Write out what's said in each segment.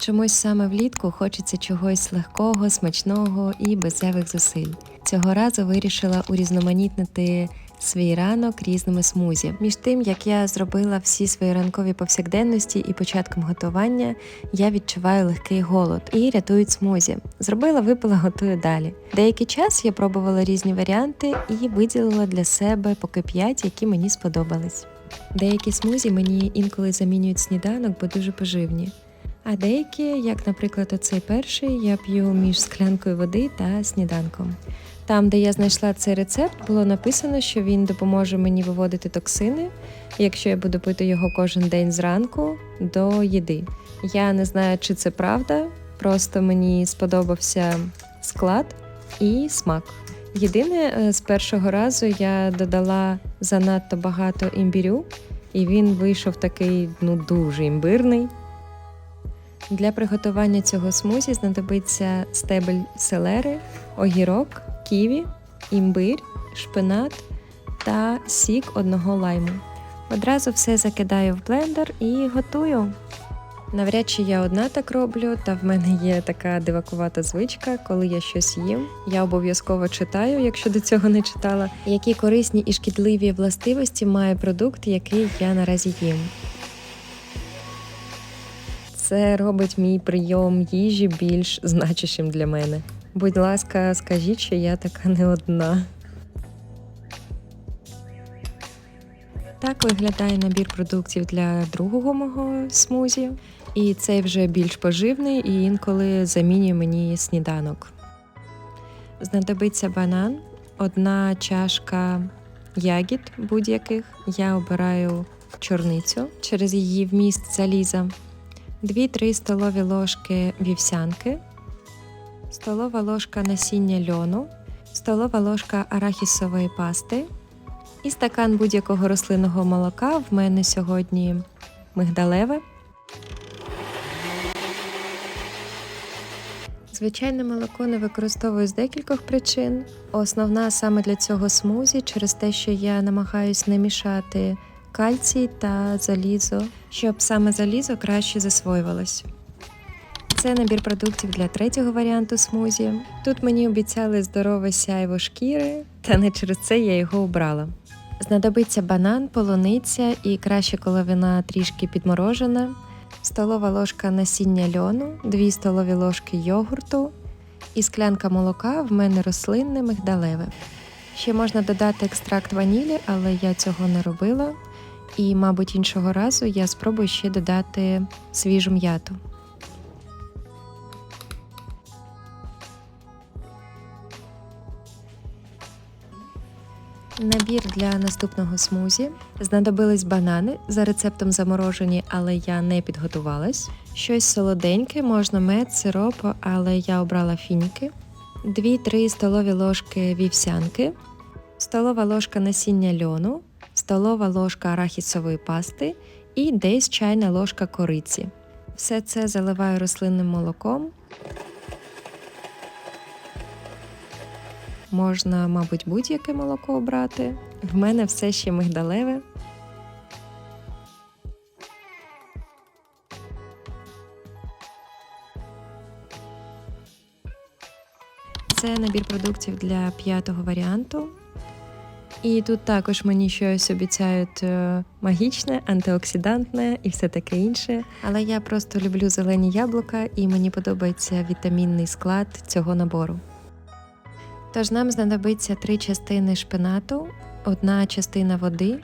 Чомусь саме влітку хочеться чогось легкого, смачного і без зайвих зусиль. Цього разу вирішила урізноманітнити свій ранок різними смузі. Між тим, як я зробила всі свої ранкові повсякденності і початком готування, я відчуваю легкий голод і рятують смузі. Зробила, випила, готую далі. Деякий час я пробувала різні варіанти і виділила для себе поки 5, які мені сподобались. Деякі смузі мені інколи замінюють сніданок, бо дуже поживні. А деякі, як, наприклад, оцей перший, я п'ю між склянкою води та сніданком. Там, де я знайшла цей рецепт, було написано, що він допоможе мені виводити токсини, якщо я буду пити його кожен день зранку до їди. Я не знаю, чи це правда, просто мені сподобався склад і смак. Єдине, е, з першого разу я додала занадто багато імбірю, і він вийшов такий ну дуже імбирний. Для приготування цього смузі знадобиться стебель селери, огірок, ківі, імбир, шпинат та сік одного лайму. Одразу все закидаю в блендер і готую. Навряд чи я одна так роблю, та в мене є така дивакувата звичка, коли я щось їм. Я обов'язково читаю, якщо до цього не читала, які корисні і шкідливі властивості має продукт, який я наразі їм. Це робить мій прийом їжі більш значущим для мене. Будь ласка, скажіть, що я така не одна. Так виглядає набір продуктів для другого мого смузі. І цей вже більш поживний і інколи замінює мені сніданок. Знадобиться банан, одна чашка ягід будь-яких. Я обираю чорницю через її вміст заліза. 2-3 столові ложки вівсянки, столова ложка насіння льону, столова ложка арахісової пасти і стакан будь-якого рослинного молока. В мене сьогодні мигдалеве. Звичайне молоко не використовую з декількох причин. Основна саме для цього смузі через те, що я намагаюсь не мішати кальцій та залізо, щоб саме залізо краще засвоювалось. Це набір продуктів для третього варіанту смузі. Тут мені обіцяли здорове сяйво шкіри, та не через це я його обрала. Знадобиться банан, полуниця і краще, коли вона трішки підморожена, столова ложка насіння льону, 2 столові ложки йогурту і склянка молока в мене рослинне мигдалеве. Ще можна додати екстракт ванілі, але я цього не робила. І, мабуть, іншого разу я спробую ще додати свіжу м'яту. Набір для наступного смузі. Знадобились банани за рецептом заморожені, але я не підготувалась. Щось солоденьке, можна мед, сироп, але я обрала фініки. 2-3 столові ложки вівсянки, столова ложка насіння льону, столова ложка арахісової пасти і десь чайна ложка кориці. Все це заливаю рослинним молоком. Можна, мабуть, будь-яке молоко обрати. В мене все ще мигдалеве. Це набір продуктів для п'ятого варіанту. І тут також мені щось обіцяють е, магічне, антиоксидантне і все таке інше. Але я просто люблю зелені яблука і мені подобається вітамінний склад цього набору. Тож нам знадобиться три частини шпинату, одна частина води,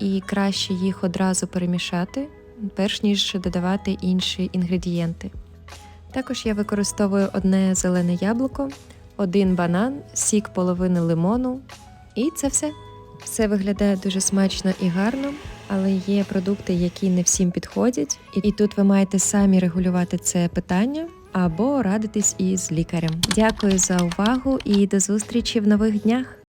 і краще їх одразу перемішати, перш ніж додавати інші інгредієнти. Також я використовую одне зелене яблуко, один банан, сік половини лимону, і це все. Все виглядає дуже смачно і гарно, але є продукти, які не всім підходять, і тут ви маєте самі регулювати це питання або радитись із лікарем. Дякую за увагу і до зустрічі в нових днях!